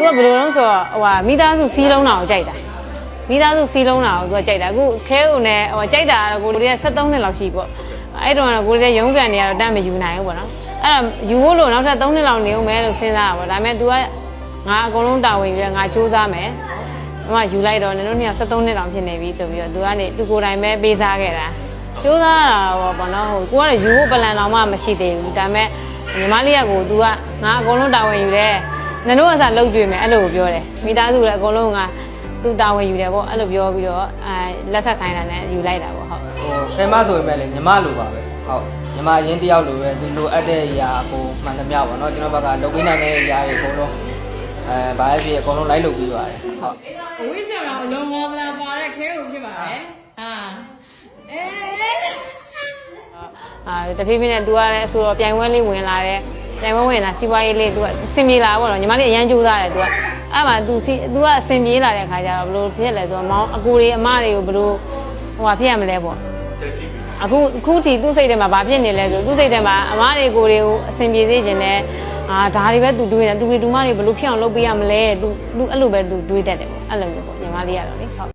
သူကဘယ်လိုလဲဆိုတော့ဟိုဟာမိသားစုစီးလုံးတာကိုကြိုက်တာမိသားစုစီးလုံးတာကိုသူကကြိုက်တာအခုခဲုံနဲ့ဟိုကြိုက်တာကတော့ကိုလေးက73နှစ်လောက်ရှိပေါ့အဲ့တော့ကတော့ကိုလေးရုံးကန်နေရတော့တတ်မယူနိုင်ဘူးပေါ့နော်အဲ့ဒါယူဖို့လို့နောက်ထပ်3နှစ်လောက်နေဦးမယ်လို့စဉ်းစားတာပေါ့ဒါပေမဲ့ तू ကငါအကုန်လုံးတာဝန်ယူရငါစူးစမ်းမယ်အမယူလိုက်တော့နင်တို့နှစ်ယောက်73နှစ်တောင်ဖြစ်နေပြီဆိုပြီးတော့ तू ကနေ तू ကိုယ်တိုင်ပဲပေးစားခဲ့တာစူးစမ်းတာပေါ့ပေါ့နော်ဟိုကိုကလည်းယူဖို့ပလန်တော်မှမရှိသေးဘူးဒါပေမဲ့ညီမလေးကကို तू ကငါအကုန်လုံးတာဝန်ယူတယ်န င်တို့ကစားလှုပ်ကြွေမယ်အဲ့လိုပြောတယ်မိသားစုလည်းအကုန်လုံးကသူတာဝန်ယူတယ်ပေါ့အဲ့လိုပြောပြီးတော့အဲလက်ထပ်ခိုင်းတာနဲ့ယူလိုက်တာပေါ့ဟုတ်ဟိုဆယ်မဆိုပေမဲ့လည်းညီမလိုပါပဲဟုတ်ညီမအရင်တယောက်လိုပဲသူလိုအပ်တဲ့အရာကိုမှန်သမျှပေါ့နော်ကျွန်တော်ဘက်ကလုပ်ပေးနိုင်တဲ့အရာတွေအကုန်လုံးအဲဘာပဲဖြစ်အကုန်လုံးလိုက်လုပ်ပြီးပါတယ်ဟုတ်အဝိချောင်တော့အလုံးမောသနာပါတဲ့ခဲကိုဖြစ်ပါတယ်ဟာအဲအာတဖြည်းဖြည်းနဲ့ तू ကလည်းအဆိုတော့ပြိုင်ပွဲလေးဝင်လာတယ် ပြိုင်ပွဲဝင်လာစီးပွားရေးလေးသူကအဆင်ပြေလာပေါ့နော်ညီမလေးအရန်ကြိုးစားတယ်သူကအဲ့မှာသူစီသူကအဆင်ပြေလာတဲ့ခါကျတော့ဘယ်လိုဖြစ်လဲဆိုတော့မောင်အကူတွေအမတွေကိုဘယ်လိုဟိုဟာဖြစ်ရမလဲပေါ့အခုအခုထိသူ့စိတ်ထဲမှာဘာဖြစ်နေလဲဆိုသူ့စိတ်ထဲမှာအမတွေကိုတွေကိုအဆင်ပြေစေခြင်းနဲ့အာဒါတွေပဲသူတွေးနေသူတွေဒူမတွေဘယ်လိုဖြစ်အောင်လုပ်ပေးရမလဲသူသူအဲ့လိုပဲသူတွေးတတ်တယ်ပေါ့အဲ့လိုမျိုးပေါ့ညီမလေးကတော့လေဟုတ်